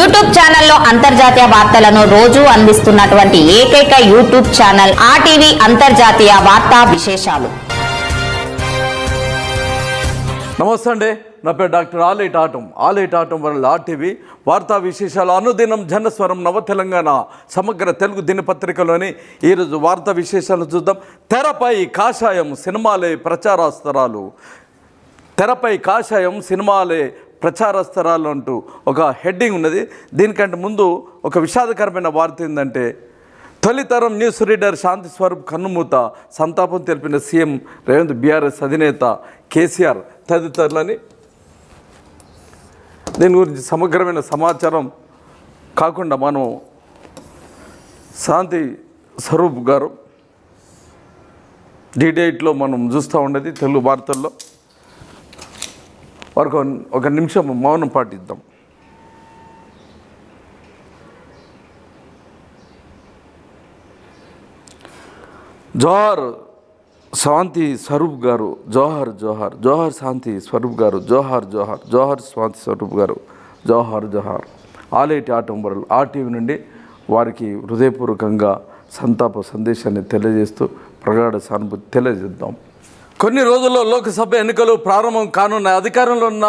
YouTube ఛానల్లో అంతర్జాతీయ వార్తలను రోజు అందిస్తున్నటువంటి ఏకైక యూట్యూబ్ ఛానల్ ఆర్టీవీ అంతర్జాతీయ వార్తా విశేషాలు. నమస్తే అండి. నా పేరు డాక్టర్ ఆలేట్ ఆటం. ఆలేట్ ఆటం వల్ల ఆర్టీవీ వార్తా విశేషాలు అనుదినం జనస్వరం నవ తెలంగాణ సమగ్ర తెలుగు దినపత్రికలోని ఈరోజు వార్తా విశేషాలు చూద్దాం. తెరపై కాషాయం సినిమాలే ప్రచారాస్త్రాలు. తెరపై కాషాయం సినిమాలే ప్రచార స్థలాలు అంటూ ఒక హెడ్డింగ్ ఉన్నది. దీనికంటే ముందు ఒక విషాదకరమైన వార్త ఏంటంటే తొలితరం న్యూస్ రీడర్ శాంతి స్వరూప్ కన్నుమూత సంతాపం తెలిపిన సీఎం రేవంత్ బీఆర్ఎస్ అధినేత కేసీఆర్ తదితరులని దీని గురించి సమగ్రమైన సమాచారం కాకుండా మనం శాంతి స్వరూప్ గారు డీడేట్లో మనం చూస్తూ ఉండేది తెలుగు వార్తల్లో. వారికి ఒక- నిమిషం మౌనం పాటిద్దాం. జోహర్ శాంతి స్వరూప్ గారు జోహర్ జోహర్ జోహార్ శాంతి స్వరూప్ గారు జోహార్ జోహార్ జోహర్ శాంతి స్వరూప్ గారు జోహర్ జోహార్. ఆలేటి ఆటంబరులు ఆర్టీవీ నుండి వారికి హృదయపూర్వకంగా సంతాప సందేశాన్ని తెలియజేస్తూ ప్రగాఢ సానుభూతి తెలియజేద్దాం. కొన్ని రోజుల్లో లోక్సభ ఎన్నికలు ప్రారంభం కానున్న అధికారంలో ఉన్న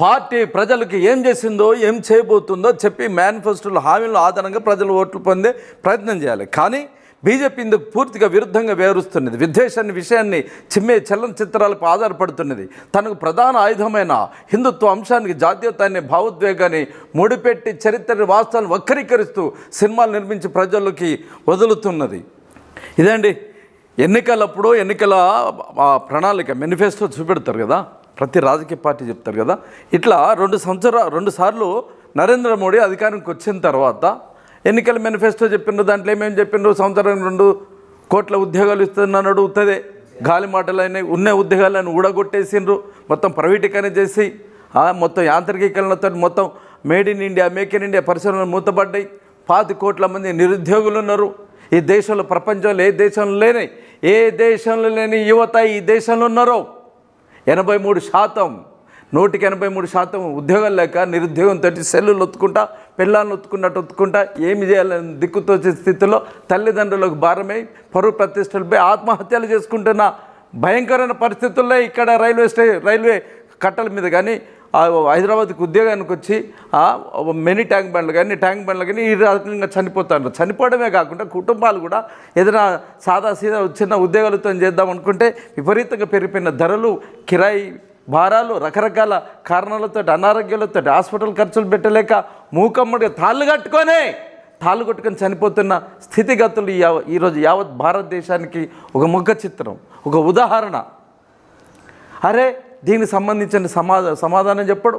పార్టీ ప్రజలకు ఏం చేసిందో ఏం చేయబోతుందో చెప్పి మేనిఫెస్టోలు హామీల ఆధారంగా ప్రజలు ఓట్లు పొందే ప్రయత్నం చేయాలి. కానీ బీజేపీ ఇందుకు పూర్తిగా విరుద్ధంగా వ్యవహరిస్తున్నది. విద్వేషాన్ని విషయాన్ని చిమ్మే చలనచిత్రాలపై ఆధారపడుతున్నది. తనకు ప్రధాన ఆయుధమైన హిందుత్వ అంశానికి జాతీయతాన్ని భావోద్వేగాన్ని ముడిపెట్టి చరిత్ర వాస్తవాలను వక్రీకరిస్తూ సినిమాలు నిర్మించి ప్రజలకి వదులుతున్నది. ఇదండి ఎన్నికలప్పుడు ఎన్నికల ప్రణాళిక మేనిఫెస్టో చూపెడతారు కదా. ప్రతి రాజకీయ పార్టీ చెప్తారు కదా. ఇట్లా రెండు సంవత్సరాలు రెండు సార్లు నరేంద్ర మోడీ అధికారానికి వచ్చిన తర్వాత ఎన్నికల మేనిఫెస్టో చెప్పిండ్రు దాంట్లో ఏమేమి చెప్పిండ్రు సంవత్సరం రెండు కోట్ల ఉద్యోగాలు ఇస్తున్నాడు ఉత్తదే గాలి మాటలైన ఉన్న ఉద్యోగాలను ఊడగొట్టేసిండ్రు మొత్తం ప్రైవేటీకరణ చేసి మొత్తం యాంత్రికీకరణతో మొత్తం made in India make in India పరిశ్రమలు మూతపడ్డాయి. పాతి కోట్ల మంది నిరుద్యోగులు ఉన్నారు. ఈ దేశంలో ప్రపంచంలో ఏ దేశంలో లేని ఏ దేశంలో లేని యువత ఈ దేశంలో ఉన్నారో? ఎనభై మూడు శాతం నూటికి ఎనభై మూడు శాతం ఉద్యోగాలు లేక నిరుద్యోగంతో సెల్లులు ఒత్తుకుంటా పిల్లల్ని ఒత్తుకున్నట్టు ఒత్తుకుంటా ఏమి చేయాలని దిక్కుతోచే స్థితిలో తల్లిదండ్రులకు భారమై పరువు ప్రతిష్టలపై ఆత్మహత్యలు చేసుకుంటున్న భయంకరమైన పరిస్థితుల్లో ఇక్కడ రైల్వే స్టే రైల్వే కట్టల మీద కానీ హైదరాబాద్కి ఉద్యోగానికి వచ్చి మెనీ మినీ ట్యాంక్ బండ్లు కానీ ట్యాంక్ బండ్లు కానీ ఈ రకంగా చనిపోతారు. చనిపోవడమే కాకుండా కుటుంబాలు కూడా ఏదైనా సాదా సీదా చిన్న ఉద్యోగాలతో చేద్దాం అనుకుంటే విపరీతంగా పెరిగిపోయిన ధరలు కిరాయి భారాలు రకరకాల కారణాలతో అనారోగ్యాలతో హాస్పిటల్ ఖర్చులు పెట్టలేక మూకమ్మడి తాళ్ళు కట్టుకొని తాళ్ళు కొట్టుకొని చనిపోతున్న స్థితిగతులు ఈ యావ- ఈరోజు యావత్ భారతదేశానికి ఒక ముఖ చిత్రం ఒక ఉదాహరణ. అరే దీనికి సంబంధించిన సమాధా సమాధానం చెప్పడు.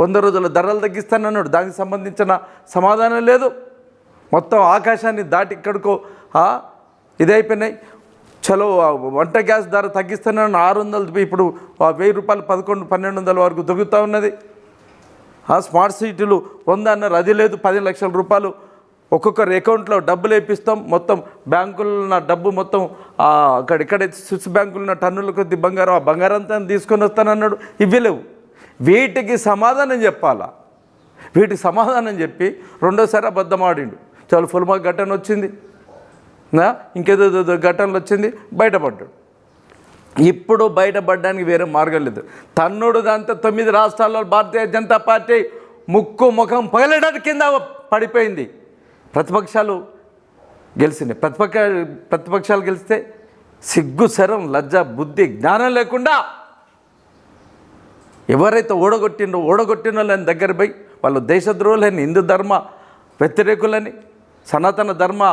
వంద రోజుల ధరలు తగ్గిస్తానన్నాడు దానికి సంబంధించిన సమాధానం లేదు. మొత్తం ఆకాశాన్ని దాటి ఇక్కడికో ఇదైపోయినాయి. చలో వంట గ్యాస్ ధర తగ్గిస్తానని ఆరు వందలు ఇప్పుడు వెయ్యి రూపాయలు పదకొండు పన్నెండు వందల వరకు దొరుకుతూ ఉన్నది. ఆ స్మార్ట్ సిటీలు వంద అన్నారు. అది లేదు పది లక్షల రూపాయలు. ఒక్కొక్కరి అకౌంట్లో డబ్బులు వేపిస్తాం మొత్తం బ్యాంకుల్లో ఉన్న డబ్బు మొత్తం అక్కడ ఇక్కడ స్విస్ బ్యాంకులు ఉన్న టన్నుల కొద్ది బంగారం ఆ బంగారం అంతా తీసుకొని వస్తానన్నాడు. ఇవ్వలేవు వీటికి సమాధానం చెప్పాలా? వీటికి సమాధానం చెప్పి రెండోసారి అబద్ధం ఆడిండు. చాలా ఫుల్మా ఘటన వచ్చింది. నా ఇంకేదో ఘటనలు వచ్చింది బయటపడ్డాడు. ఇప్పుడు బయటపడడానికి వేరే మార్గం లేదు. తన్నుడు దాంతో తొమ్మిది రాష్ట్రాల్లో భారతీయ జనతా పార్టీ ముక్కు ముఖం పగలడానికి కింద పడిపోయింది. ప్రతిపక్షాలు గెలిచినాయి ప్రతిపక్ష ప్రతిపక్షాలు గెలిస్తే సిగ్గు శరం లజ్జ బుద్ధి జ్ఞానం లేకుండా ఎవరైతే ఓడగొట్టిండ్రో ఓడగొట్టినో లేని దగ్గర పోయి వాళ్ళు దేశద్రోహులని హిందూ ధర్మ వ్యతిరేకులని సనాతన ధర్మ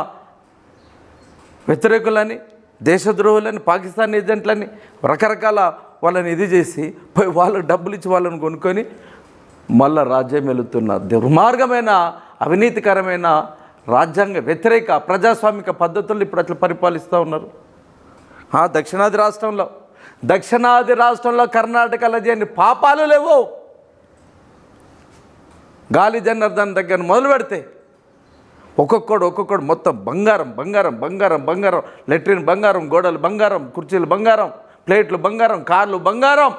వ్యతిరేకులని దేశద్రోహులని పాకిస్తాన్ ఏజెంట్లని రకరకాల వాళ్ళని ఇది చేసి పోయి వాళ్ళకి డబ్బులు ఇచ్చి వాళ్ళని కొనుక్కొని మళ్ళా రాజ్యం వెళుతున్న దుర్మార్గమైన అవినీతికరమైన రాజ్యాంగ వ్యతిరేక ప్రజాస్వామిక పద్ధతులు ఇప్పుడు అట్లా పరిపాలిస్తూ ఉన్నారు. ఆ, దక్షిణాది రాష్ట్రంలో దక్షిణాది రాష్ట్రంలో కర్ణాటకలో చేయని పాపాలు లేవు. గాలి జనార్దన్ దగ్గర మొదలు పెడితే ఒక్కొక్కడు ఒక్కొక్కడు మొత్తం బంగారం బంగారం బంగారం బంగారం లెట్రిన్ బంగారం గోడలు బంగారం కుర్చీలు బంగారం ప్లేట్లు బంగారం కార్లు బంగారం.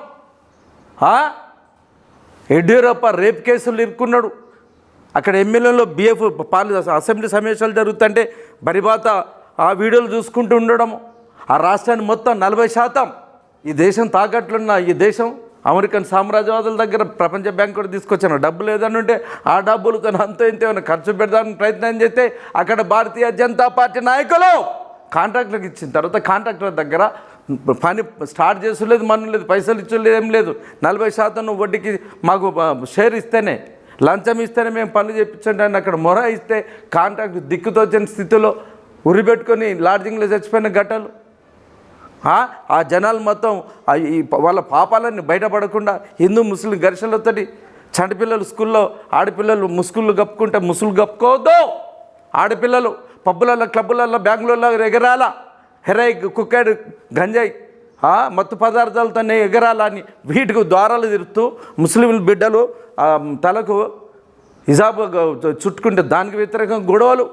యడ్యూరప్ప రేప్ కేసులు ఇరుక్కున్నాడు. అక్కడ ఎమ్మెల్యేలో బిఎఫ్ పాలు అసెంబ్లీ సమావేశాలు జరుగుతుంటే బరిబాత ఆ వీడియోలు చూసుకుంటూ ఉండడం ఆ రాష్ట్రాన్ని మొత్తం నలభై శాతం ఈ దేశం తాకట్లున్న ఈ దేశం అమెరికన్ సామ్రాజ్యవాదుల దగ్గర ప్రపంచ బ్యాంకు కూడా తీసుకొచ్చాను డబ్బు లేదని ఉంటే ఆ డబ్బులు తను అంతో ఇంత ఏమైనా ఖర్చు పెడదామని ప్రయత్నం చేస్తే అక్కడ భారతీయ జనతా పార్టీ నాయకులు కాంట్రాక్టర్కి ఇచ్చిన తర్వాత కాంట్రాక్టర్ దగ్గర పని స్టార్ట్ చేసులేదు మనం లేదు పైసలు ఇచ్చలేదు ఏం లేదు. నలభై శాతం వడ్డీకి మాకు షేర్ ఇస్తేనే లంచం ఇస్తేనే మేము పనులు చేయించండి అని అక్కడ మొర ఇస్తే కాంట్రాక్ట్ దిక్కుతోచని స్థితిలో ఉరి పెట్టుకొని లాడ్జింగ్లో చచ్చిపోయిన ఘటలు ఆ జనాలు మొత్తం ఈ వాళ్ళ పాపాలన్నీ బయటపడకుండా హిందూ ముస్లిం ఘర్షణలతోటి చంటిపిల్లలు స్కూల్లో ఆడపిల్లలు ముసుగులు కప్పుకుంటే ముసుగులు కప్పుకోవద్దు. ఆడపిల్లలు పబ్బులలో క్లబ్బులలో బ్యాంకులలో ఎగరాల. హెరాయి కుక్కాడు గంజాయి మత్తు పదార్థాలతోనే ఎగరాలని వీటికి ద్వారాలు తిరుగుతూ ముస్లింలు బిడ్డలు తలకు హిజాబ్ చుట్టుకుంటే దానికి వ్యతిరేకంగా గొడవలు.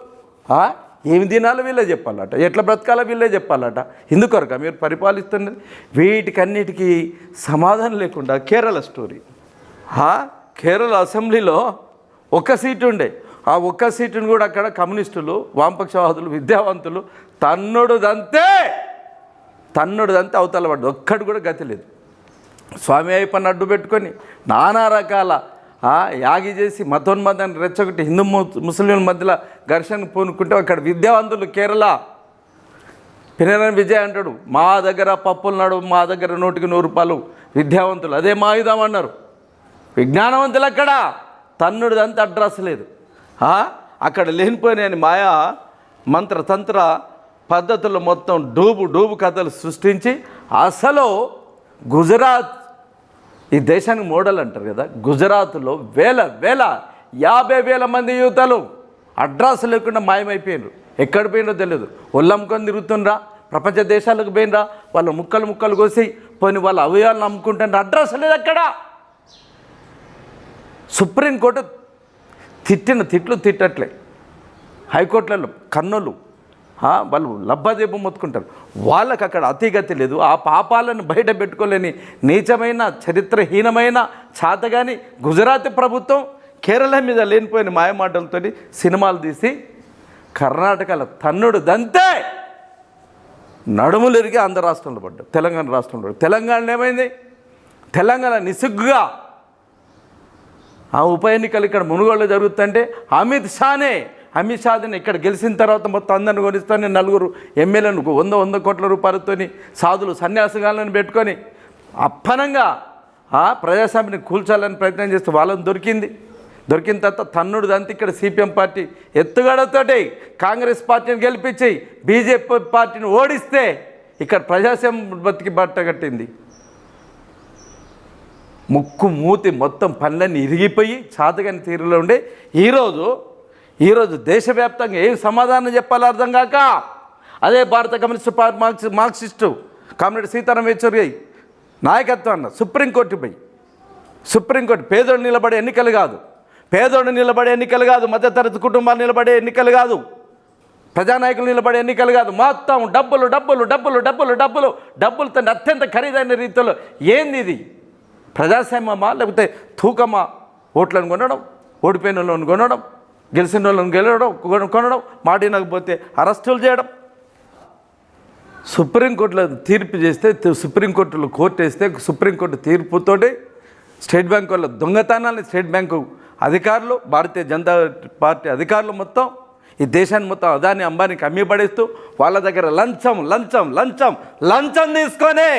ఏమి తినాలో వీళ్ళే చెప్పాలట. ఎట్లా బ్రతకాలో వీళ్ళే చెప్పాలట. ఎందుకొరక మీరు పరిపాలిస్తున్నది వీటికన్నిటికీ సమాధానం లేకుండా కేరళ స్టోరీ. కేరళ అసెంబ్లీలో ఒక్క సీటు ఉండే. ఆ ఒక్క సీటును కూడా అక్కడ కమ్యూనిస్టులు వామపక్షవాదులు విద్యావంతులు తన్నుడుదంతే. తన్నుడుదంతే అవతల పడ్డు ఒక్కడు కూడా గతి లేదు. స్వామి అయ్యప్పని అడ్డు పెట్టుకొని నానా రకాల యాగి చేసి మతోన్మతాన్ని రెచ్చగొట్టి హిందూ ముస్లింల మధ్యలో ఘర్షణ పూనుకుంటే అక్కడ విద్యావంతులు కేరళ. పినరని విజయ్ అంటాడు మా దగ్గర పప్పులు నడు మా దగ్గర నూటికి నూరు రూపాయలు విద్యావంతులు. అదే మా ఆయుధం అన్నారు. విజ్ఞానవంతులు అక్కడ తన్నుడిదంతా అడ్రస్ లేదు. అక్కడ లేనిపోయిన మాయా మంత్ర తంత్ర పద్ధతులు మొత్తం డూబు డూబు కథలు సృష్టించి అసలు గుజరాత్ ఈ దేశానికి మోడల్ అంటారు కదా గుజరాత్లో వేల వేల యాభై వేల మంది యువతలు అడ్రస్ లేకుండా మాయమైపోయినారు ఎక్కడ పోయినో తెలియదు ఒళ్ళమ్ముకొని తిరుగుతుండ్రా ప్రపంచ దేశాలకు పోయినరా వాళ్ళ ముక్కలు ముక్కలు కోసి పోయిన వాళ్ళ అవయాలను అమ్ముకుంటారు అడ్రస్ లేదు అక్కడ. సుప్రీంకోర్టు తిట్టిన తిట్లు తిట్టట్లే. హైకోర్టులలో కన్నులు వాళ్ళు లబ్బాదీపం మొత్తుకుంటారు. వాళ్ళకి అక్కడ అతిగతి లేదు. ఆ పాపాలను బయట పెట్టుకోలేని నీచమైన చరిత్రహీనమైన చాతగాని గుజరాతీ ప్రభుత్వం కేరళ మీద లేనిపోయిన మాయమాటలతో సినిమాలు తీసి కర్ణాటకలో తన్నుడు దంతే నడుములు ఎరిగి ఆంధ్ర రాష్ట్రంలో పడ్డారు తెలంగాణ రాష్ట్రంలో పడ్డాడు. తెలంగాణ ఏమైంది? తెలంగాణ నిసుగ్గుగా ఆ ఉప ఎన్నికలు ఇక్కడ మునుగోళ్ళు జరుగుతుంటే అమిత్ షానే అమిత్ షాని ఇక్కడ గెలిచిన తర్వాత మొత్తం అందరిని కొనిస్తాను. నలుగురు ఎమ్మెల్యేలను వంద వంద కోట్ల రూపాయలతో సాధులు సన్యాసగాలను పెట్టుకొని అప్పనంగా ఆ ప్రజాస్వామ్యాన్ని కూల్చాలని ప్రయత్నం చేస్తే వాళ్ళని దొరికింది. దొరికిన తర్వాత తన్నుడు దంతా ఇక్కడ సిపిఎం పార్టీ ఎత్తుగడతోటి కాంగ్రెస్ పార్టీని గెలిపించి బీజేపీ పార్టీని ఓడిస్తే ఇక్కడ ప్రజాస్వామ్యం బతికి బట్ట కట్టింది. ముక్కు మూతి మొత్తం పనులన్నీ ఇరిగిపోయి చాతగాని తీరులో ఉండే. ఈరోజు ఈరోజు దేశవ్యాప్తంగా ఏం సమాధానం చెప్పాలో అర్థం కాక అదే భారత communist party Marx Marxist comrade Sitaram Yechury నాయకత్వాన్ని సుప్రీంకోర్టుపై సుప్రీంకోర్టు పేదోడు నిలబడే ఎన్నికలు కాదు పేదోడు నిలబడే ఎన్నికలు కాదు మధ్యతరగతి కుటుంబాలు నిలబడే ఎన్నికలు కాదు ప్రజానాయకులు నిలబడే ఎన్నికలు కాదు మొత్తం డబ్బులు డబ్బులు డబ్బులు డబ్బులు డబ్బులు డబ్బులతో అత్యంత ఖరీదైన రీతిలో ఏంది ఇది? ప్రజాస్వామ్యమా లేకపోతే తూకమా? ఓట్లను కొనడం ఓడిపోయిన కొనడం గెలిచిన వాళ్ళని గెలవడం కొనడం కొనడం మాటినకపోతే అరెస్టులు చేయడం. సుప్రీంకోర్టులో తీర్పు చేస్తే సుప్రీంకోర్టులో కోర్టు వేస్తే సుప్రీంకోర్టు తీర్పుతోటి స్టేట్ బ్యాంక్ వాళ్ళ దొంగతనాన్ని స్టేట్ బ్యాంకు అధికారులు భారతీయ జనతా పార్టీ అధికారులు మొత్తం ఈ దేశాన్ని మొత్తం అదాని అంబానికి అమ్మి పడేస్తూ వాళ్ళ దగ్గర లంచం లంచం లంచం లంచం తీసుకొని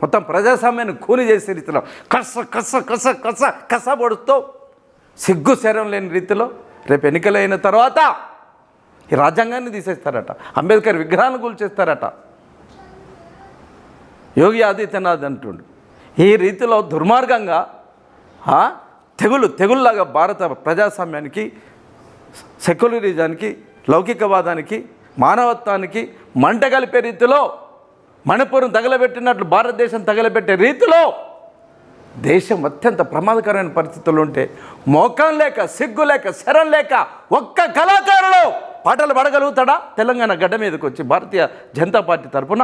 మొత్తం ప్రజాస్వామ్యాన్ని కూని చేసే రీతిలో కస కస కస కస కస పొడుస్తూ సిగ్గు శరం లేని రీతిలో రేపు ఎన్నికలైన తర్వాత ఈ రాజ్యాంగాన్ని తీసేస్తారట. అంబేద్కర్ విగ్రహాన్ని కూల్చేస్తారట. యోగి ఆదిత్యనాథ్ అంటుండు ఈ రీతిలో దుర్మార్గంగా తెగులు తెగుల్లాగా భారత ప్రజాస్వామ్యానికి సెక్యులరిజానికి లౌకికవాదానికి మానవత్వానికి మంట కలిపే రీతిలో మణిపురం తగలబెట్టినట్లు భారతదేశం తగలబెట్టే రీతిలో దేశం అత్యంత ప్రమాదకరమైన పరిస్థితులు ఉంటే మోకం లేక సిగ్గు లేక శరం లేక ఒక్క కళాకారుడు పాటలు పడగలుగుతాడా? తెలంగాణ గడ్డ మీదకి వచ్చి భారతీయ జనతా పార్టీ తరపున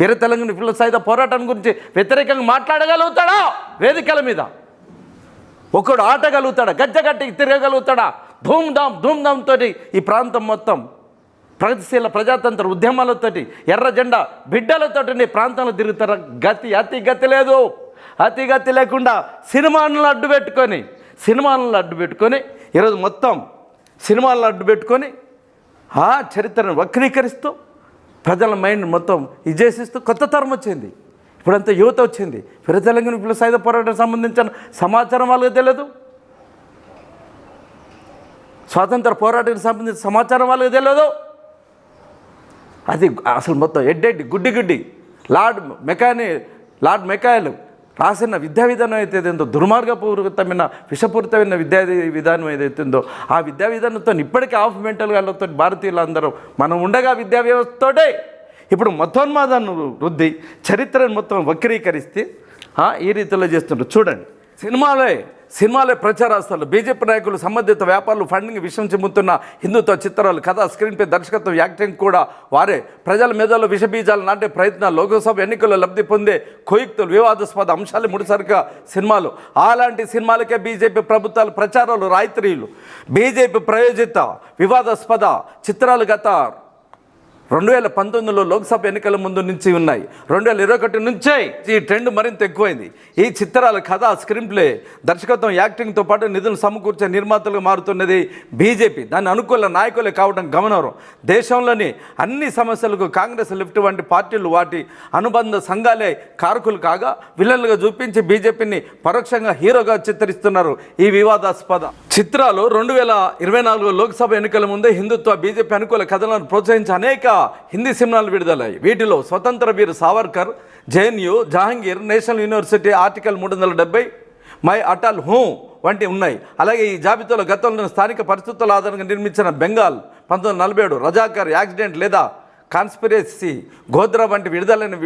వీర తెలంగాణ పిల్లల సాయుధ పోరాటం గురించి వ్యతిరేకంగా మాట్లాడగలుగుతాడా? వేదికల మీద. ఒకడు ఆటగలుగుతాడా? గజ్జగట్టికి తిరగగలుగుతాడా? ధూమ్ధామ్ ధూమ్ధామ్తో ఈ ప్రాంతం మొత్తం ప్రగతిశీల ప్రజాతంత్ర ఉద్యమాలతోటి ఎర్ర జెండా బిడ్డలతోటి నీ ప్రాంతంలో తిరుగుతారా? గతి అతి గతి లేదు. అతిగతి లేకుండా సినిమాలను అడ్డు పెట్టుకొని సినిమాలను అడ్డు పెట్టుకొని ఈరోజు మొత్తం సినిమాలను అడ్డు పెట్టుకొని ఆ చరిత్రను వక్రీకరిస్తూ ప్రజల మైండ్ మొత్తం ఇజేసిస్తూ కొత్త తరం వచ్చింది. ఇప్పుడంతా యువత వచ్చింది. ఫిర ఇప్పుడు సాయుధ పోరాటం సంబంధించిన సమాచారం వాళ్ళకి తెలియదు. స్వాతంత్ర పోరాటానికి సంబంధించిన సమాచారం వాళ్ళకి తెలియదు. అది అసలు మొత్తం ఎడ్డెడ్డి గుడ్డి గుడ్డి. లార్డ్ మెకాని లార్డ్ మెకాయలు రాసిన విద్యా విధానం అయితే ఏదో దుర్మార్గపూరితమైన విషపూరితమైన విద్యా విధానం ఏదైతుందో ఆ విద్యా విధానంతో ఇప్పటికీ ఆఫ్ మెంటల్ వాళ్ళతో భారతీయులందరూ మనం ఉండగా విద్యా వ్యవస్థతోటే. ఇప్పుడు మతోన్మాదాన్ని వృద్ధి చరిత్రను మొత్తం వక్రీకరిస్తే ఈ రీతిలో చేస్తుంటారు చూడండి సినిమాలే సినిమాలే ప్రచారాస్తాలు. బీజేపీ నాయకులు సంబంధిత వ్యాపారులు ఫండింగ్ విషయం చెబుతున్న హిందుత్వ చిత్రాలు కథ స్క్రీన్పై దర్శకత్వం యాక్టింగ్ కూడా వారే. ప్రజల మేధలో విషబీజాలు నాటే ప్రయత్నాలు. లోకసభ ఎన్నికల్లో లబ్ధి పొందే కొయుక్తులు వివాదాస్పద అంశాలు ముడిసరిక సినిమాలు. అలాంటి సినిమాలకే బీజేపీ ప్రభుత్వాలు ప్రచారాలు రాయిత్రీలు బీజేపీ ప్రయోజిత వివాదాస్పద చిత్రాలు గత రెండు వేల పంతొమ్మిదిలో లోక్సభ ఎన్నికల ముందు నుంచి ఉన్నాయి. రెండు వేల ఇరవై ఒకటి నుంచే ఈ ట్రెండ్ మరింత ఎక్కువైంది. ఈ చిత్రాల కథ స్క్రీన్ ప్లే దర్శకత్వం యాక్టింగ్తో పాటు నిధులు సమకూర్చే నిర్మాతలుగా మారుతున్నది బీజేపీ. దాని అనుకూల నాయకులే కావడం గమనార్హం. దేశంలోని అన్ని సమస్యలకు కాంగ్రెస్ లిఫ్ట్ వంటి పార్టీలు వాటి అనుబంధ సంఘాలే కారకులు కాగా విలన్లుగా చూపించి బీజేపీని పరోక్షంగా హీరోగా చిత్రిస్తున్నారు ఈ వివాదాస్పద. చిత్రాలు రెండు వేల ఇరవై నాలుగు లోక్సభ ఎన్నికల ముందే హిందుత్వ బీజేపీ అనుకూల కథలను ప్రోత్సహించి అనేక హిందీ సినిమాలు విడుదలయ్యాయి. వీటిలో Swatantra Veer Savarkar JNU Jahangir national university article మూడు వందల డెబ్బై మై అటల్ హూ వంటి ఉన్నాయి. అలాగే ఈ జాబితాలో గతంలో స్థానిక పరిస్థితుల ఆధారంగా నిర్మించిన బెంగాల్ పంతొమ్మిది వందల నలభై ఏడు రజాకర్ యాక్సిడెంట్ లేదా కాన్స్పిరసీ గోద్రా వంటి విడుదలైన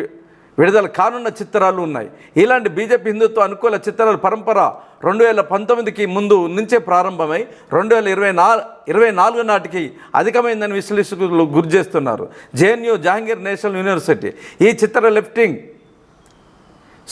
విడుదల కానున్న చిత్రాలు ఉన్నాయి. ఇలాంటి బీజేపీ హిందుత్వ అనుకూల చిత్రాల పరంపర రెండు వేల పంతొమ్మిదికి ముందు నుంచే ప్రారంభమై రెండు వేల ఇరవై నా ఇరవై నాలుగు నాటికి అధికమైందని విశ్లేషకులు గురి చేస్తున్నారు. JNU Jahangir national university. ఈ చిత్ర లిఫ్టింగ్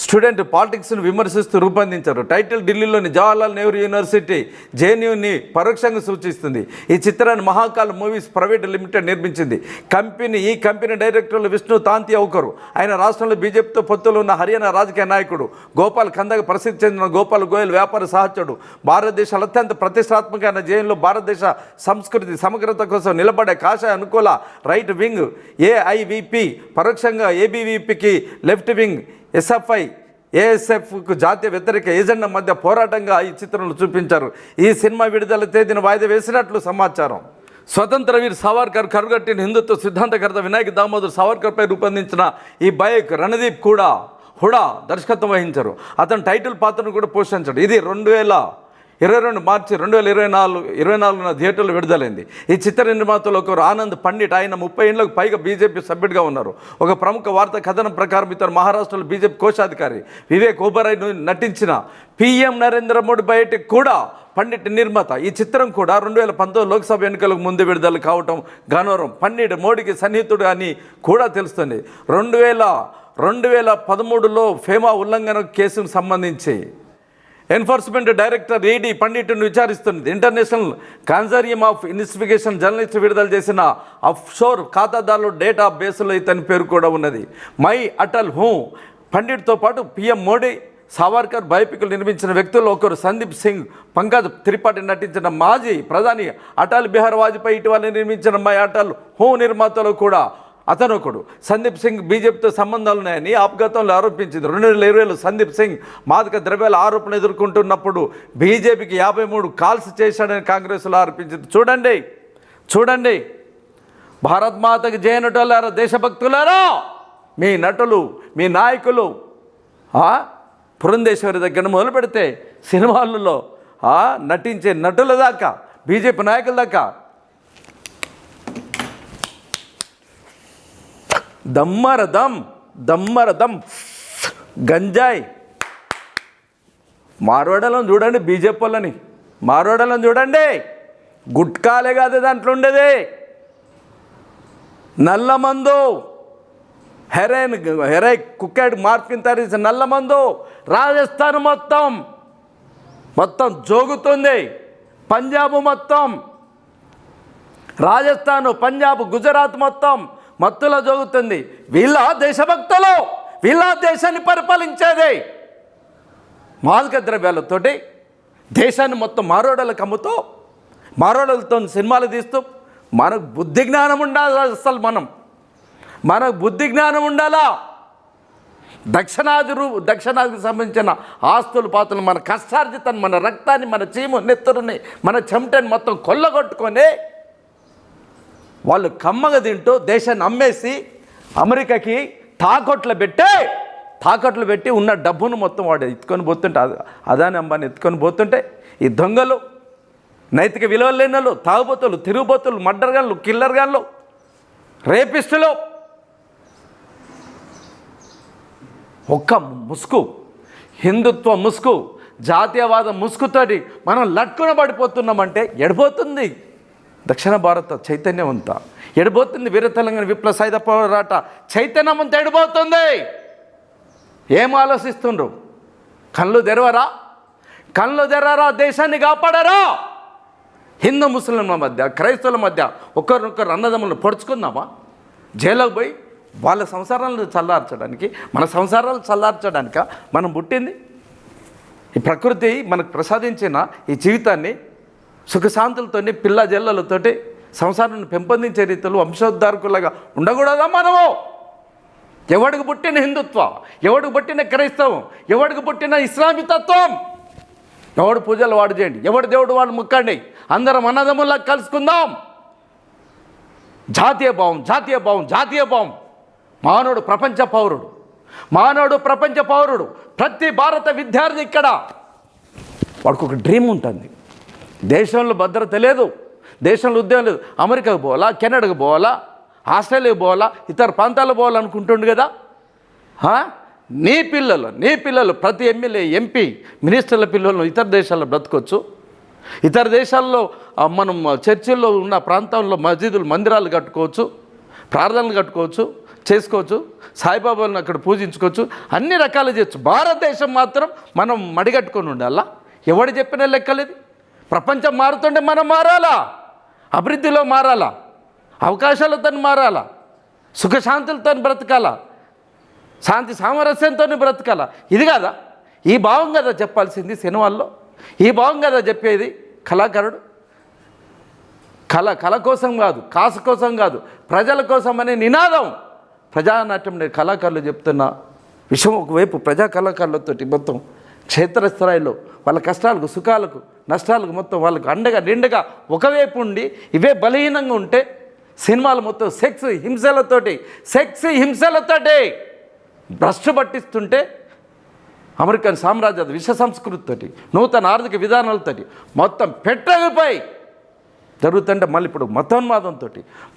స్టూడెంట్ పాలిటిక్స్ను విమర్శిస్తూ రూపొందించారు. టైటిల్ ఢిల్లీలోని జవహర్లాల్ నెహ్రూ యూనివర్సిటీ జేఎన్యూని పరోక్షంగా సూచిస్తుంది. ఈ చిత్రాన్ని మహాకాల్ మూవీస్ ప్రైవేట్ లిమిటెడ్ నిర్మించింది. కంపెనీ ఈ కంపెనీ డైరెక్టర్లు విష్ణు తాంతి అవుకరు. ఆయన రాష్ట్రంలో బీజేపీతో పొత్తులు ఉన్న హర్యానా రాజకీయ నాయకుడు. గోపాల్ కందగ ప్రసిద్ధి చెందిన గోపాల్ గోయల్ వ్యాపార సహచరుడు. భారతదేశంలో అత్యంత ప్రతిష్టాత్మకమైన జైల్లో భారతదేశ సంస్కృతి సమగ్రత కోసం నిలబడే కాషాయ అనుకూల రైట్ వింగ్ ఏఐవిపి పరోక్షంగా ఏబీవీపీకి లెఫ్ట్ వింగ్ ఎస్ఎఫ్ఐ ఏఎస్ఎఫ్కు జాతీయ వ్యతిరేక ఏజెండా మధ్య పోరాటంగా ఈ చిత్రంలో చూపించారు. ఈ సినిమా విడుదల తేదీని వాయిదా వేసినట్లు సమాచారం. స్వతంత్ర వీర్ సావర్కర్ కరుగట్టిన హిందుత్వ సిద్ధాంతకర్త వినాయక దామోదర్ సావర్కర్పై రూపొందించిన ఈ బైక్ రణదీప్ కూడా హుడా దర్శకత్వం వహించారు. అతను టైటిల్ పాత్రను కూడా పోషించాడు. ఇది రెండు వేల ఇరవై రెండు మార్చి రెండు వేల ఇరవై నాలుగు ఇరవై నాలుగున థియేటర్లు విడుదలైంది. ఈ చిత్ర నిర్మాతలు ఒకరు ఆనంద్ పండిట్. ఆయన ముప్పై ఏళ్ళకు పైగా బీజేపీ సభ్యుడిగా ఉన్నారు. ఒక ప్రముఖ వార్త కథనం ప్రకారం ఇతను మహారాష్ట్రలో బీజేపీ కోశాధికారి వివేక్ ఓబరాయ్ నటించిన పిఎం నరేంద్ర మోడీ బయటికి కూడా పండిట్ నిర్మాత. ఈ చిత్రం కూడా రెండు వేల పంతొమ్మిది లోక్సభ ఎన్నికలకు ముందు విడుదల కావటం గనవరం పండిట్ మోడీకి సన్నిహితుడు అని కూడా తెలుస్తుంది. రెండు వేల రెండు వేల పదమూడులో ఫేమా ఉల్లంఘన కేసుకు సంబంధించి ఎన్ఫోర్స్మెంట్ డైరెక్టర్ ఏడి పండిట్ను విచారిస్తున్నది. International consortium of investigation journalist విడుదల చేసిన అఫ్షోర్ ఖాతాదారుల డేటా బేస్లో ఇతని పేరు కూడా ఉన్నది. మై అటల్ హూ పండిట్తో పాటు పిఎం మోడీ సావర్కర్ బయోపిక్లు నిర్మించిన వ్యక్తుల్లో ఒకరు సందీప్ సింగ్ పంకజ్ త్రిపాఠి నటించిన మాజీ ప్రధాని అటల్ బిహార్ వాజ్పేయి ఇటీవల నిర్మించిన మై అటల్ హూ నిర్మాతలు కూడా అతను ఒకడు. సందీప్ సింగ్ బీజేపీతో సంబంధాలు ఉన్నాయని ఆప్ఘాతంలో ఆరోపించింది. రెండు వేల ఇరవైలో సందీప్ సింగ్ మాదక ద్రవ్యాల ఆరోపణ ఎదుర్కొంటున్నప్పుడు బీజేపీకి యాభై మూడు కాల్స్ చేశాడని కాంగ్రెస్లో ఆరోపించింది. చూడండి చూడండి. భారత్ మాతకు జయ నటులారా దేశభక్తులారా? మీ నటులు మీ నాయకులు పురంధేశ్వరి దగ్గర మొదలు పెడితే సినిమాలలో నటించే నటుల దాకా బీజేపీ నాయకుల దాకా దమ్మరదం దమ్మరదం. గంజాయి. మార్వాడలను చూడండి బీజేపీ వాళ్ళని. మార్వాడలను చూడండి. గుట్కాలే కాదు దాంట్లో ఉండేది. నల్ల మందు హెరైన్ హెరై కుక్కాడు మార్కిన్ తయారు నల్ల మందు రాజస్థాన్ మొత్తం. మొత్తం జోగుతుంది. పంజాబ్ మొత్తం. రాజస్థాన్ పంజాబ్ గుజరాత్ మొత్తం. మత్తులో జోగుతుంది. వీళ్ళ దేశభక్తులు వీళ్ళ దేశాన్ని పరిపాలించేది మాదక ద్రవ్యాలతోటి దేశాన్ని మొత్తం మారోడలకు అమ్ముతూ మారోడలతో సినిమాలు తీస్తూ మనకు బుద్ధి జ్ఞానం ఉండాలి అసలు మనం. మనకు బుద్ధి జ్ఞానం ఉండాలా? దక్షిణాది రూ దక్షిణాదికి సంబంధించిన ఆస్తులు పాత్రలు మన కష్టార్జితాన్ని మన రక్తాన్ని మన చీము నెత్తురుని మన చెమటని మొత్తం కొల్లగొట్టుకొని వాళ్ళు కమ్మగా తింటూ దేశాన్ని అమ్మేసి అమెరికాకి తాకట్లు పెట్టే తాకట్లు పెట్టి ఉన్న డబ్బును మొత్తం వాడు ఎత్తుకొని పోతుంటే అదాని అంబాన్ని ఎత్తుకొని పోతుంటే ఈ దొంగలు నైతిక విలువలు లేని వాళ్ళు తాగుబోతులు తిరుగుబోతులు మడ్డర్గాళ్ళు కిల్లర్గాళ్ళు రేపిస్టులు. ఒక్క ముసుగు హిందుత్వ ముసుగు జాతీయవాద ముసుగుతోటి మనం లట్టున పడిపోతున్నామంటే ఎడిపోతుంది. దక్షిణ భారత చైతన్యం అంతా ఎడిపోతుంది వీర తెలంగాణ విప్లవ సాయుధ పోరాట. చైతన్యం అంతా ఎడిపోతుంది ఏం ఆలోచిస్తుండ్రు? కళ్ళు తెరవరా? కళ్ళు తెరరా దేశాన్ని కాపాడరా? హిందూ ముస్లింల మధ్య క్రైస్తవుల మధ్య ఒకరినొకరు అన్నదమ్ములను పొడుచుకుందామా? జైలుకు పోయి వాళ్ళ సంసారాలను చల్లార్చడానికి మన సంసారాలు చల్లార్చడానిక మనం పుట్టింది? ఈ ప్రకృతి మనకు ప్రసాదించిన ఈ జీవితాన్ని సుఖశాంతులతోనే పిల్ల జల్లలతోటి సంసారాన్ని పెంపొందించే రీతిలో వంశోద్ధారకులుగా ఉండకూడదా మనము? ఎవడికి పుట్టిన హిందుత్వం? ఎవడికి పుట్టిన క్రైస్తవం? ఎవడికి పుట్టిన ఇస్లామితత్వం? ఎవడు పూజలు వాడు చేయండి. ఎవడు దేవుడు వాడు ముక్కండి. అందరం అన్నదమ్ముల్లా కలుసుకుందాం. జాతీయ భావం జాతీయ భావం జాతీయ భావం. మానవుడు ప్రపంచ పౌరుడు. మానవుడు ప్రపంచ పౌరుడు. ప్రతి భారత విద్యార్థి ఇక్కడ. వాడికి ఒక డ్రీమ్ ఉంటుంది. దేశంలో భద్రత లేదు దేశంలో ఉద్యోగం లేదు. అమెరికాకు పోవాలా కెనడాకు పోవాలా ఆస్ట్రేలియాకు పోవాలా ఇతర ప్రాంతాలకు పోవాలనుకుంటుండు కదా? నీ పిల్లలు నీ పిల్లలు ప్రతి ఎమ్మెల్యే ఎంపీ మినిస్టర్ల పిల్లలను ఇతర దేశాల్లో బ్రతకొచ్చు. ఇతర దేశాల్లో మనం చర్చిల్లో ఉన్న ప్రాంతంలో మసీదులు మందిరాలు కట్టుకోవచ్చు ప్రార్థనలు కట్టుకోవచ్చు చేసుకోవచ్చు సాయిబాబాలను అక్కడ పూజించుకోవచ్చు అన్ని రకాలు చేయొచ్చు. భారతదేశం మాత్రం మనం మడిగట్టుకొని ఉండాలా? ఎవడు చెప్పిన లెక్కలేదు ప్రపంచం మారుతుంటే మనం మారాలా? అభివృద్ధిలో మారాలా? అవకాశాలతో మారాలా? సుఖశాంతులతో బ్రతకాలా? శాంతి సామరస్యంతో బ్రతకాల? ఇది కాదా? ఈ భావం కదా చెప్పాల్సింది సినిమాల్లో. ఈ భావం కదా చెప్పేది కళాకారుడు. కళ కళ కోసం కాదు కాసు కోసం కాదు ప్రజల కోసం అనే నినాదం. ప్రజానాట్యం నేను కళాకారులు చెప్తున్న విషయం ఒకవైపు ప్రజా కళాకారులతోటి మొత్తం క్షేత్రస్థాయిలో వాళ్ళ కష్టాలకు సుఖాలకు నష్టాలకు మొత్తం వాళ్ళకు అండగా నిండగా ఒకవైపు ఉండి ఇవే బలహీనంగా ఉంటే సినిమాలు మొత్తం సెక్స్ హింసలతోటి సెక్స్ హింసలతోటి భ్రష్టు పట్టిస్తుంటే అమెరికన్ సామ్రాజ్య విశ్వ సంస్కృతితోటి నూతన ఆర్థిక విధానాలతోటి మొత్తం పెట్టగిపోయి జరుగుతుంటే మళ్ళీ ఇప్పుడు మతోన్మాదంతో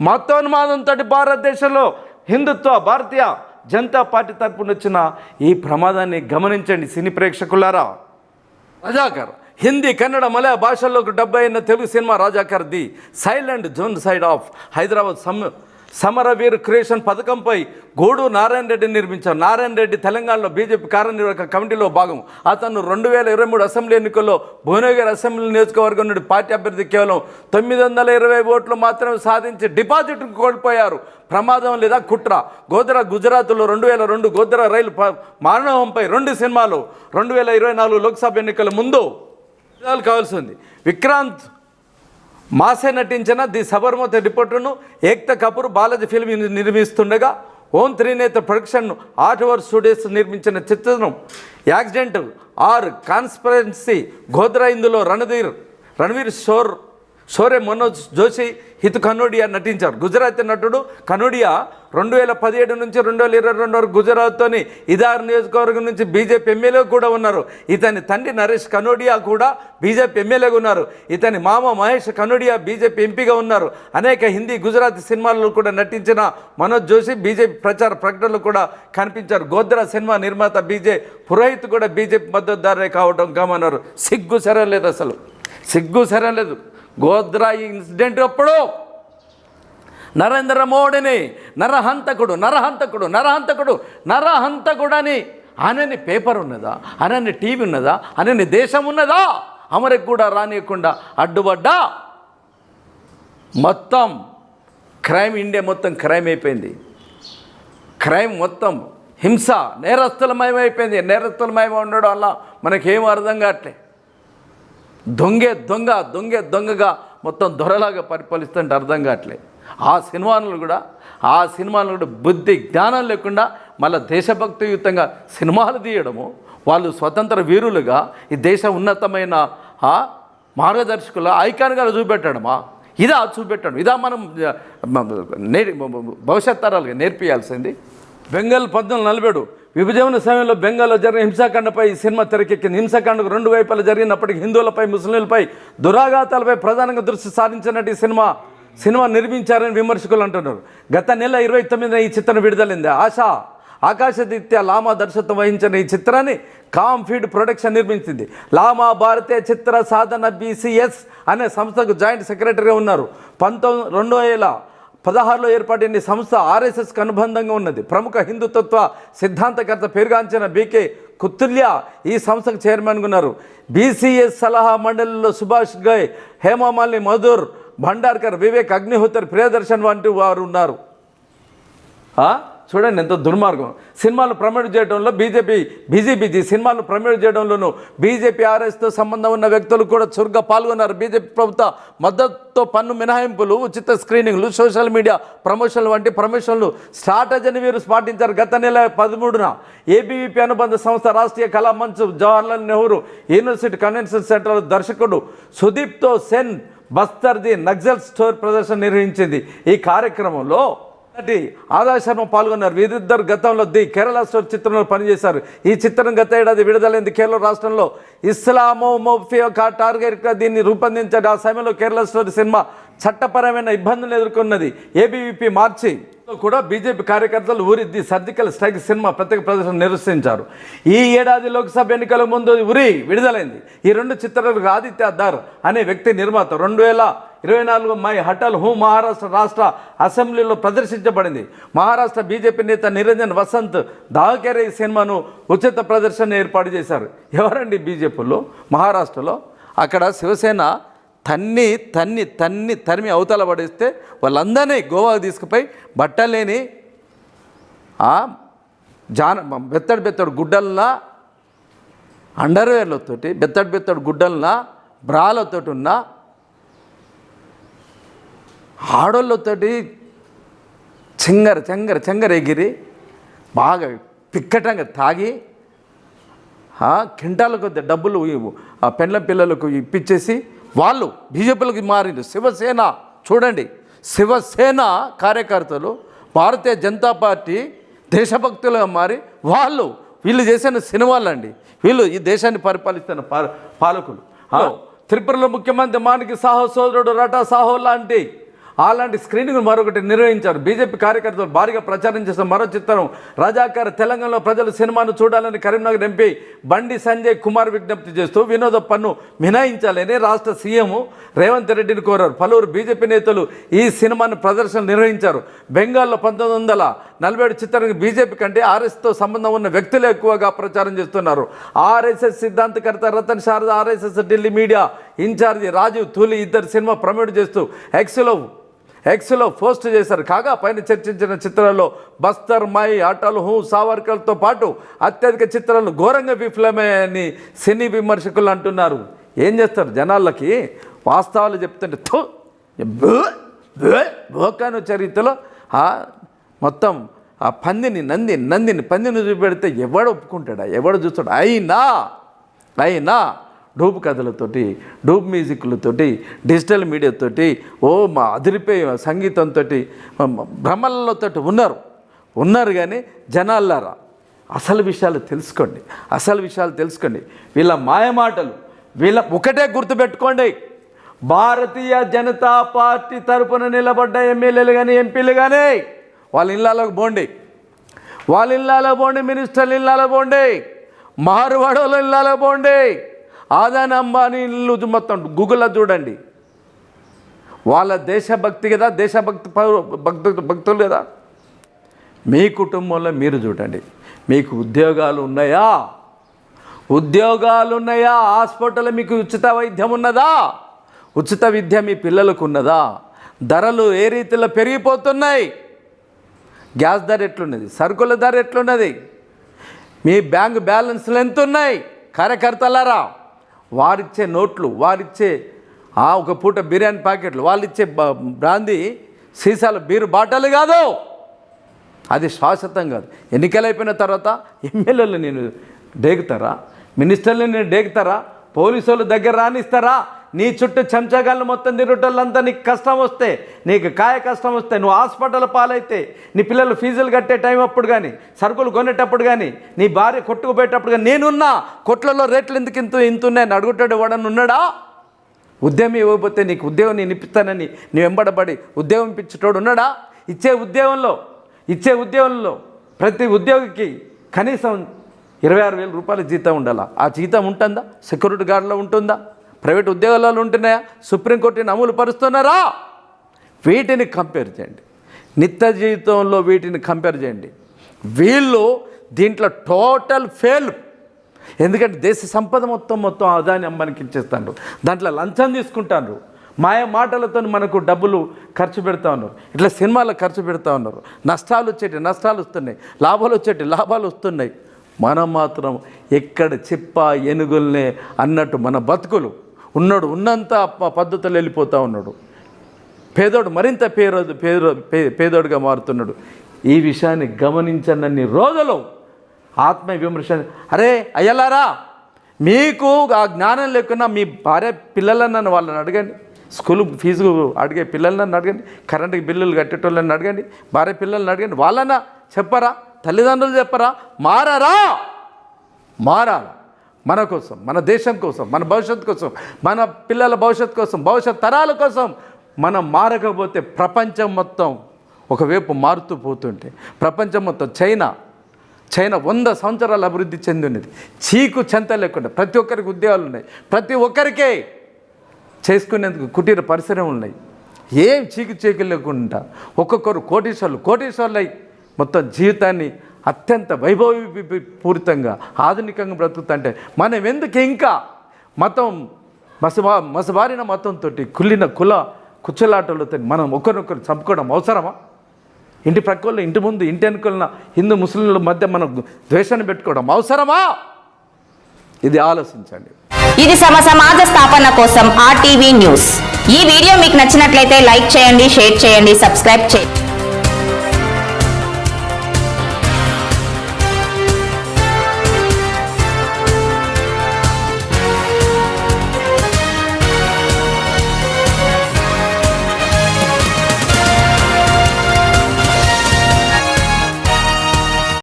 మతోన్మాదంతో భారతదేశంలో హిందుత్వ భారతీయ జనతా పార్టీ తరపున వచ్చిన ఈ ప్రమాదాన్ని గమనించండి సినీ ప్రేక్షకులారా. రజాకర్ హిందీ కన్నడ మలయాళ భాషల్లోకి డెబ్బై అయిన Telugu cinema Razakar the silent zone side of Hyderabad some Samarveer creation పథకంపై గోడు నారాయణ రెడ్డి నిర్మించారు. నారాయణ రెడ్డి తెలంగాణలో బీజేపీ కార్యనిర్వాహక కమిటీలో భాగం. అతను రెండు వేల ఇరవై మూడు అసెంబ్లీ ఎన్నికల్లో భువనగిరి అసెంబ్లీ నియోజకవర్గం నుండి పార్టీ అభ్యర్థి కేవలం తొమ్మిది వందల ఇరవై ఓట్లు మాత్రమే సాధించి డిపాజిట్ కోల్పోయారు. ప్రమాదం లేదా కుట్ర? గోద్రా గుజరాత్లో రెండు వేల రెండు గోద్రా రైలు ప- మానవంపై రెండు సినిమాలు. రెండు వేల ఇరవై నాలుగు లోక్సభ ఎన్నికల ముందు విజయాలు కావాల్సింది. విక్రాంత్ మాసే నటించిన ది సబర్మతి రిపోర్టును ఏక్త కపూర్ బాలాజీ ఫిల్మ్ నిర్మిస్తుండగా ఓం త్రినేత ప్రొడక్షన్ ఆర్ట్ వర్ స్టూడియోస్ నిర్మించిన చిత్రం యాక్సిడెంట్ ఆర్ కాన్స్పరెన్సీ గోద్రా ఇందులో రణధీర్ రణవీర్ షోర్ సోరే మనోజ్ జోషి హిత్ కనోడియా నటించారు. గుజరాతీ నటుడు కనోడియా రెండు వేల పదిహేడు నుంచి రెండు వేల ఇరవై రెండు వరకు గుజరాత్తోని ఇదార్ నియోజకవర్గం నుంచి బీజేపీ ఎమ్మెల్యే కూడా ఉన్నారు. ఇతని తండ్రి నరేష్ కనోడియా కూడా బీజేపీ ఎమ్మెల్యేగా ఉన్నారు. ఇతని మామ మహేష్ కనోడియా బీజేపీ ఎంపీగా ఉన్నారు. అనేక హిందీ గుజరాతీ సినిమాల్లో కూడా నటించిన మనోజ్ జోషి బీజేపీ ప్రచార ప్రకటనలు కూడా కనిపించారు. గోద్రా సినిమా నిర్మాత బీజే పురోహిత్ కూడా బీజేపీ మద్దతుదారే కావడం గమన్నారు సిగ్గు సరలేదు అసలు. సిగ్గు సరలేదు గోద్రా ఇన్సిడెంట్ అప్పుడు నరేంద్ర మోడీని నరహంతకుడు నరహంతకుడు నరహంతకుడు నరహంతకుడని అనని పేపర్ ఉన్నదా? అనని టీవీ ఉన్నదా? అనని దేశం ఉన్నదా? అమరికి కూడా రానియకుండా అడ్డుపడ్డా? మొత్తం క్రైమ్ ఇండియా మొత్తం క్రైమ్ అయిపోయింది. క్రైమ్ మొత్తం హింస నేరస్తులమయమైపోయింది. నేరస్తులమయం ఉండడం వల్ల మనకేం అర్థం కావట్లే. దొంగే దొంగ దొంగే దొంగగా మొత్తం దొరలాగా పరిపాలిస్తుంటే అర్థం కావట్లే ఆ సినిమాలను కూడా ఆ సినిమాలు కూడా బుద్ధి జ్ఞానం లేకుండా మళ్ళీ దేశభక్తియుతంగా సినిమాలు తీయడము వాళ్ళు స్వతంత్ర వీరులుగా ఈ దేశ ఉన్నతమైన మార్గదర్శకుల ఐకాన్గా చూపెట్టడమా? ఇదా చూపెట్టడం. ఇదా మనం నేర్ భవిష్యత్ తరాలుగా నేర్పియాల్సింది. బెంగాల్ పంతొమ్మిది నలభైడు. విభజన సమయంలో బెంగాల్లో జరిగిన హింసాకాండపై ఈ సినిమా తెరకెక్కింది. హింసాకాండకు రెండు వైపులా జరిగినప్పటికీ హిందువులపై ముస్లింలపై దురాఘాతాలపై ప్రధానంగా దృష్టి సారించినట్టు ఈ సినిమా సినిమా నిర్మించారని విమర్శకులు అంటున్నారు. గత నెల ఇరవై తొమ్మిదిన ఈ చిత్రం విడుదలైంది. ఆశ ఆకాశదిత్య లామా దర్శకత్వం వహించిన ఈ చిత్రాన్ని కామ్ ఫీడ్ ప్రొడక్షన్ నిర్మించింది. లామా భారతీయ చిత్ర సాధన బీసీఎస్ అనే సంస్థకు జాయింట్ సెక్రటరీగా ఉన్నారు. పంతొమ్మిది రెండు వేల పదహారులో ఏర్పడిన సంస్థ ఆర్ఎస్ఎస్కి అనుబంధంగా ఉన్నది. ప్రముఖ హిందుతత్వ సిద్ధాంతకర్త పేరుగాంచిన బీకే కుతుల్య ఈ సంస్థకు చైర్మన్గా ఉన్నారు. బీసీఎస్ సలహా మండలిలో సుభాష్ గయ్ హేమమాలిని మధుర్ భండార్కర్ వివేక్ అగ్నిహోత్రి ప్రియదర్శన్ వంటి వారు ఉన్నారు. ఆ? చూడండి ఎంత దుర్మార్గం. సినిమాలు ప్రమోట్ చేయడంలో బీజేపీ బీజేపీ సినిమాలు ప్రమోట్ చేయడంలోనూ బీజేపీ ఆర్ఎస్తో సంబంధం ఉన్న వ్యక్తులు కూడా చురుగ్గా పాల్గొన్నారు. బీజేపీ ప్రభుత్వ మద్దతుతో పన్ను మినహాయింపులు ఉచిత స్క్రీనింగ్లు సోషల్ మీడియా ప్రమోషన్లు వంటి ప్రమోషన్లు స్ట్రాటజీని వీరు పాటించారు గత నెల పదమూడున ఏబీవీపీ అనుబంధ సంస్థ Rashtriya Kala Manch Jawaharlal Nehru university convention centre దర్శకుడు సుదీప్తో సెన్ బస్తర్ది నక్సల్ స్టోర్ ప్రదర్శన నిర్వహించింది. ఈ కార్యక్రమంలో నటి ఆదా శర్మ పాల్గొన్నారు. వీరిద్దరు గతంలో ది కేరళ స్టోర్ చిత్రంలో పనిచేశారు. ఈ చిత్రం గత ఏడాది విడుదలైంది కేరళ రాష్ట్రంలో. ఇస్లామోమోఫీ కా టార్గెట్గా దీన్ని రూపొందించాడు ఆ సమయంలో కేరళ స్టోర్ సినిమా చట్టపరమైన ఇబ్బందులు ఎదుర్కొన్నది. ఏబీవీపీ మార్చి కూడా బీజేపీ కార్యకర్తలు Uri the surgical strike cinema ప్రత్యేక ప్రదర్శన నిర్వహించారు. ఈ ఏడాది లోక్సభ ఎన్నికల ముందు ఉరి విడుదలైంది. ఈ రెండు చిత్రాలకు ఆదిత్య దార్ అనే వ్యక్తి నిర్మాత. రెండు వేల ఇరవై నాలుగు మై హటల్ హూ మహారాష్ట్ర రాష్ట్ర అసెంబ్లీలో ప్రదర్శించబడింది. మహారాష్ట్ర బీజేపీ నేత నిరంజన్ వసంత్ దావకేరే ఈ సినిమాను ఉచిత ప్రదర్శన ఏర్పాటు చేశారు. ఎవరండి బీజేపీలో? మహారాష్ట్రలో? అక్కడ శివసేన తన్ని తన్ని తన్ని తరిమి అవతల పడేస్తే వాళ్ళందరినీ గోవాకు తీసుకుపోయి బట్టలేని జాన బెత్తడి బెత్తడు గుడ్డల్లా అండర్వేర్లతోటి బెత్తడి బెత్తడు గుడ్డల్లా బ్రాలతోటి ఉన్న ఆడోళ్ళతోటి చెంగర చెంగర చెంగర ఎగిరి బాగా పిక్కటంగా తాగి కింటాల కొద్ది డబ్బులు. ఆ పెండ్ల పిల్లలకు ఇప్పించేసి వాళ్ళు బీజేపీలకు మారింది శివసేన చూడండి శివసేన కార్యకర్తలు భారతీయ జనతా పార్టీ దేశభక్తులుగా మారి వాళ్ళు వీళ్ళు చేసిన సినిమాలండి. వీళ్ళు ఈ దేశాన్ని పరిపాలిస్తున్న పాలకులు. త్రిపురలో ముఖ్యమంత్రి మానికి సాహో సోదరుడు రటా సాహో లాంటి అలాంటి స్క్రీనింగ్ మరొకటి నిర్వహించారు. బీజేపీ కార్యకర్తలు భారీగా ప్రచారం చేసిన మరో చిత్రం రజాకార్ తెలంగాణలో ప్రజలు సినిమాను చూడాలని కరీంనగర్ ఎంపీ బండి సంజయ్ కుమార్ విజ్ఞప్తి చేస్తూ వినోద పన్ను మినహాయించాలని రాష్ట్ర సీఎం రేవంత్ రెడ్డిని కోరారు. పలువురు బీజేపీ నేతలు ఈ సినిమాను ప్రదర్శన నిర్వహించారు. బెంగాల్లో పంతొమ్మిది వందల నలభై ఏడు చిత్రానికి బీజేపీ కంటే ఆర్ఎస్తో సంబంధం ఉన్న వ్యక్తులు ఎక్కువగా ప్రచారం చేస్తున్నారు. RSS సిద్ధాంతకర్త Ratan Sharda RSS Delhi media incharge Rajiv Tuli ఇద్దరు సినిమా ప్రమోట్ చేస్తూ ఎక్స్లో ఎక్స్లో పోస్ట్ చేశారు. కాగా పైన చర్చించిన చిత్రాల్లో బస్తర్ మై అటల్ హూ సావర్కర్తో పాటు అత్యధిక చిత్రాలు ఘోరంగా విఫలమయ్యాయని సినీ విమర్శకులు అంటున్నారు. ఏం చేస్తారు జనాలకి వాస్తవాలు చెప్తుంటే థు భోకాను చరిత్రలో మొత్తం ఆ పందిని నంది నందిని పందిని చూపెడితే ఎవడు ఒప్పుకుంటాడా? ఎవడు చూస్తాడు? అయినా అయినా డూబ్ కథలతోటి డూబ్ మ్యూజిక్లతోటి డిజిటల్ మీడియాతోటి ఓ మా అదిరిపోయి సంగీతంతో భ్రమలతో ఉన్నారు. ఉన్నారు కానీ జనాల్లారా అసలు విషయాలు తెలుసుకోండి. అసలు విషయాలు తెలుసుకోండి. వీళ్ళ మాయమాటలు వీళ్ళ ఒకటే గుర్తుపెట్టుకోండి భారతీయ జనతా పార్టీ తరపున నిలబడ్డ ఎమ్మెల్యేలు కానీ ఎంపీలు కానీ వాళ్ళ ఇళ్ళలోకి పోండి. వాళ్ళ ఇళ్ళలో పోండి మినిస్టర్లు ఇళ్ళలో పోండి. మారువాడోళ్ళ ఇళ్ళలో పోండి. ఆదాని అంబానీ మొత్తం గూగుల్లో చూడండి. వాళ్ళ దేశభక్తి కదా దేశభక్తి భక్తు భక్తులు కదా. మీ కుటుంబంలో మీరు చూడండి. మీకు ఉద్యోగాలు ఉన్నాయా? ఉద్యోగాలు ఉన్నాయా? హాస్పిటల్ మీకు ఉచిత వైద్యం ఉన్నదా? ఉచిత విద్య మీ పిల్లలకు ఉన్నదా? ధరలు ఏ రీతిలో పెరిగిపోతున్నాయి? గ్యాస్ ధర ఎట్లున్నది? సరుకుల ధర ఎట్లున్నది? మీ బ్యాంక్ బ్యాలెన్స్లు ఎంత ఉన్నాయి కార్యకర్తలారా వారిచ్చే నోట్లు వారిచ్చే ఆ ఒక పూట బిర్యానీ ప్యాకెట్లు వాళ్ళు ఇచ్చే బ్రాంది సీసాల సీసాలు బీరు బాటలు కాదు. అది శాశ్వతం కాదు. ఎన్నికలు అయిపోయిన తర్వాత ఎమ్మెల్యేలు నేను డేగుతారా? మినిస్టర్లు నేను డేగుతారా? పోలీసు వాళ్ళు దగ్గర రానిస్తారా? నీ చుట్టూ చెంచగాళ్ళు మొత్తం తిరుగుటోళ్ళంతా నీకు కష్టం వస్తే నీకు కాయ కష్టం వస్తే నువ్వు హాస్పిటల్ పాలైతే నీ పిల్లలు ఫీజులు కట్టే టైం అప్పుడు కానీ సరుకులు కొనేటప్పుడు కానీ నీ భార్య కొట్టుకుపోయేటప్పుడు కానీ నేనున్నా కొట్లలో రేట్లు ఎందుకు ఇంత ఇంత ఉన్నాయని అడుగుతాడు వాడని ఉన్నాడా? ఉద్యమం ఇవ్వకపోతే నీకు ఉద్యోగం నేను ఇప్పిస్తానని నువ్వు వెంబడబడి ఉద్యోగం ఇప్పించేటోడు ఉన్నాడా? ఇచ్చే ఉద్యోగంలో ఇచ్చే ఉద్యోగంలో ప్రతి ఉద్యోగికి కనీసం ఇరవై ఆరు వేల రూపాయల జీతం ఉండాలా? ఆ జీతం ఉంటుందా? సెక్యూరిటీ గార్డులో ఉంటుందా? ప్రైవేట్ ఉద్యోగాలలో ఉంటున్నాయా? సుప్రీంకోర్టుని అమలు పరుస్తున్నారా? వీటిని కంపేర్ చేయండి. నిత్య జీవితంలో వీటిని కంపేర్ చేయండి. వీళ్ళు దీంట్లో టోటల్ ఫెయిల్ ఎందుకంటే దేశ సంపద మొత్తం మొత్తం ఆదాయాన్ని అమ్మానికి ఇచ్చేస్తాను దాంట్లో లంచం తీసుకుంటాను మాయ మాటలతో మనకు డబ్బులు ఖర్చు పెడతా ఉన్నారు. ఇట్లా సినిమాలకు ఖర్చు పెడతా ఉన్నారు. నష్టాలు వచ్చేటి నష్టాలు వస్తున్నాయి. లాభాలు వచ్చేటి లాభాలు వస్తున్నాయి. మనం మాత్రం ఎక్కడ చెప్ప ఎనుగుల్నే అన్నట్టు మన బతుకులు. ఉన్నాడు ఉన్నంత ప- పద్ధతులు వెళ్ళిపోతూ ఉన్నాడు. పేదోడు మరింత పేదోడు పేదో పేదోడుగా మారుతున్నాడు. ఈ విషయాన్ని గమనించనన్ని రోజులు ఆత్మ విమర్శ అరే అయ్యలారా మీకు ఆ జ్ఞానం లేకున్నా మీ భార్య పిల్లలను నన్ను వాళ్ళని అడగండి. స్కూల్ ఫీజు అడిగే పిల్లలను అడగండి. కరెంటుకి బిల్లులు కట్టేటోళ్ళని అడగండి. భార్య పిల్లల్ని అడగండి. వాళ్ళన్నా చెప్పరా? తల్లిదండ్రులు చెప్పరా? మారరా? మారాలి? మన కోసం మన దేశం కోసం మన భవిష్యత్తు కోసం మన పిల్లల భవిష్యత్తు కోసం భవిష్యత్ తరాల కోసం మనం మారకపోతే ప్రపంచం మొత్తం ఒకవైపు మారుతూ పోతుంటే ప్రపంచం మొత్తం చైనా చైనా వంద సంవత్సరాలు అభివృద్ధి చెందినది చీకు చెంత లేకుండా ప్రతి ఒక్కరికి ఉద్యోగాలు ఉన్నాయి. ప్రతి ఒక్కరికే చేసుకునేందుకు కుటీర పరిశ్రమలు ఉన్నాయి. ఏం చీకు చీకు లేకుండా ఒక్కొక్కరు కోటీశ్వర్లు కోటీశ్వర్లు మొత్తం జీవితాన్ని అత్యంత వైభవపూరితంగా ఆధునికంగా బ్రతుకుతుంటే మనం ఎందుకు ఇంకా మతం మసబా మసబారిన మతంతో కుళ్ళిన కుల కుచ్చలాటలతో మనం ఒకరినొకరు చంపుకోవడం అవసరమా? ఇంటి ప్రక్కల్లో ఇంటి ముందు ఇంటి వెనుకల హిందూ ముస్లింల మధ్య మనం ద్వేషాన్ని పెట్టుకోవడం అవసరమా? ఇది ఆలోచించండి. ఇది సమ సమాజ స్థాపన కోసం ఆర్టీవీ న్యూస్. ఈ వీడియో మీకు నచ్చినట్లయితే లైక్ చేయండి షేర్ చేయండి సబ్స్క్రైబ్ చేయండి.